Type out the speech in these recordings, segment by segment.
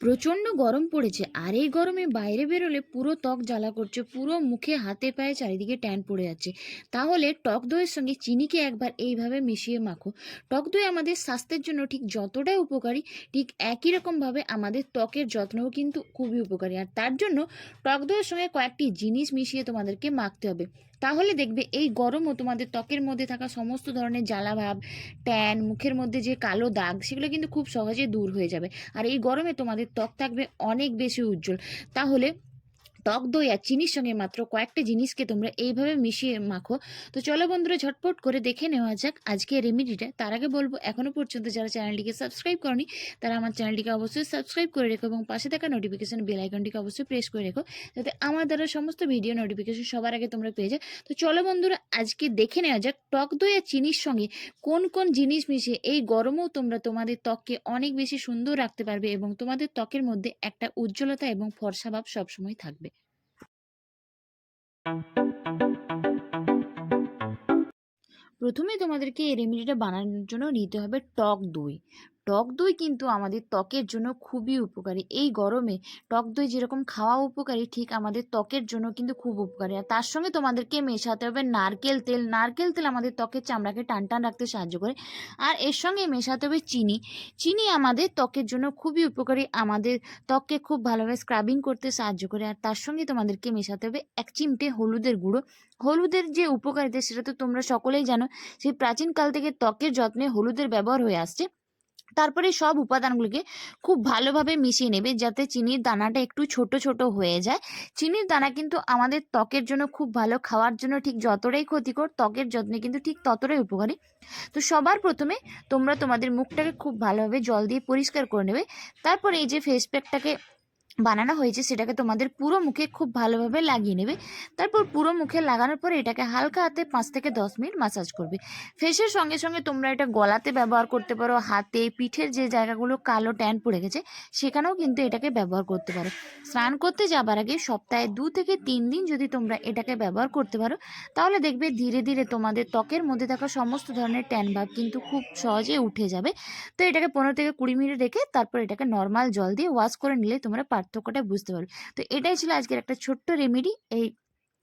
প্রচণ্ড গরম পড়েছে আর এই গরমে বাইরে বেরোলে পুরো ত্বক জ্বালা করছে, পুরো মুখে হাতে পায়ে চারিদিকে ট্যান পড়ে যাচ্ছে। তাহলে টক দইয়ের সঙ্গে চিনিকে একবার এইভাবে মিশিয়ে মাখো। টক দই আমাদের স্বাস্থ্যের জন্য ঠিক যতটাই উপকারী, ঠিক একই রকমভাবে আমাদের ত্বকের যত্নও কিন্তু খুবই উপকারী। আর তার জন্য টক দইয়ের সঙ্গে কয়েকটি জিনিস মিশিয়ে তোমাদেরকে মাখতে হবে। তাহলে দেখবে এই গরমও তোমাদের ত্বকের মধ্যে থাকা সমস্ত ধরনের জ্বালাভাব ট্যান, মুখের মধ্যে যে কালো দাগ, সেগুলো কিন্তু খুব সহজে দূর হয়ে যাবে। আর এই গরমে তোমাদের ত্বক থাকবে অনেক বেশি উজ্জ্বল। তাহলে টক দই আর চিনির সঙ্গে মাত্র কয়েকটা জিনিসকে তোমরা এইভাবে মিশিয়ে মাখো। তো চলো বন্ধুরা, ঝটপট করে দেখে নেওয়া যাক আজকে রেমিডিটা। তার আগে বলব এখনও পর্যন্ত যারা চ্যানেলটিকে সাবস্ক্রাইব করনি, তারা আমার চ্যানেলটিকে অবশ্যই সাবস্ক্রাইব করে রেখো এবং পাশে থাকা নোটিফিকেশন বেল আইকনটিকে অবশ্যই প্রেস করে রেখো, যাতে আমার দ্বারা সমস্ত ভিডিও নোটিফিকেশন সবার আগে তোমরা পেয়ে যাও। তো চলো বন্ধুরা, আজকে দেখে নেওয়া যাক টক দই আর চিনির সঙ্গে কোন কোন জিনিস মিশিয়ে এই গরমেও তোমরা তোমাদের ত্বককে অনেক বেশি সুন্দর রাখতে পারবে এবং তোমাদের ত্বকের মধ্যে একটা উজ্জ্বলতা এবং ফর্সা ভাব সবসময় থাকবে। প্রথমে তোমাদেরকে এই রেমেডিটা বানানোর জন্য নিতে হবে টক দই। টক দই কিন্তু আমাদের ত্বকের জন্য খুবই উপকারী। এই গরমে টক দই যেরকম খাওয়া উপকারী, ঠিক আমাদের ত্বকের জন্য কিন্তু খুব উপকারী। আর তার সঙ্গে তোমাদেরকে মেশাতে হবে নারকেল তেল। নারকেল তেল আমাদের ত্বকের চামড়াকে টান টান রাখতে সাহায্য করে। আর এর সঙ্গে মেশাতে হবে চিনি। চিনি আমাদের ত্বকের জন্য খুবই উপকারী। আমাদের ত্বককে খুব ভালোভাবে স্ক্রাবিং করতে সাহায্য করে। আর তার সঙ্গে তোমাদেরকে মেশাতে হবে এক চিমটে হলুদের গুঁড়ো। হলুদের যে উপকারিতা, সেটা তো তোমরা সকলেই জানো, সেই প্রাচীনকাল থেকে ত্বকের যত্নে হলুদের ব্যবহার হয়ে আসছে। তারপরে সব উপাদানগুলিকে খুব ভালোভাবে মিশিয়ে নেবে যাতে চিনির দানাটা একটু ছোট ছোট হয়ে যায়। চিনির দানা কিন্তু আমাদের ত্বকের জন্য খুব ভালো, খাওয়ার জন্য ঠিক যতটাই ক্ষতিকর, ত্বকের যত্নে কিন্তু ঠিক ততটাই উপকারী। তো সবার প্রথমে তোমরা তোমাদের মুখটাকে খুব ভালোভাবে জল দিয়ে পরিষ্কার করে নেবে। তারপরে এই যে ফেস প্যাকটাকে বানানো হয়েছে, সেটাকে তোমাদের পুরো মুখে খুব ভালোভাবে লাগিয়ে নেবে। তারপর পুরো মুখে লাগানোর পরে এটাকে হালকা হাতে পাঁচ থেকে দশ মিনিট মাসাজ করবে। ফেসের সঙ্গে সঙ্গে তোমরা এটা গলাতে ব্যবহার করতে পারো, হাতে, পিঠের যে জায়গাগুলো কালো ট্যান পড়ে গেছে, সেখানেও কিন্তু এটাকে ব্যবহার করতে পারো। স্নান করতে যাবার আগে সপ্তাহে দু থেকে তিন দিন যদি তোমরা এটাকে ব্যবহার করতে পারো, তাহলে দেখবে ধীরে ধীরে তোমাদের ত্বকের মধ্যে থাকা সমস্ত ধরনের ট্যান ভাব কিন্তু খুব সহজে উঠে যাবে। তো এটাকে পনেরো থেকে কুড়ি মিনিট রেখে তারপর এটাকে নর্মাল জল দিয়ে ওয়াশ করে নিলে তোমরা পার্থক্যটা বুঝতে পারবে। তো এটাই ছিল আজকের একটা ছোট্ট রেমেডি এই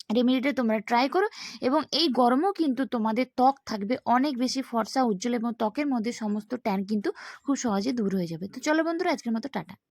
রেমেডিটা তোমরা ট্রাই করো এবং এই গরমও কিন্তু তোমাদের ত্বক থাকবে অনেক বেশি ফর্সা, উজ্জ্বল এবং ত্বকের মধ্যে সমস্ত ট্যান কিন্তু খুব সহজে দূর হয়ে যাবে। তো চলো বন্ধুরা, আজকের মতো টাটা।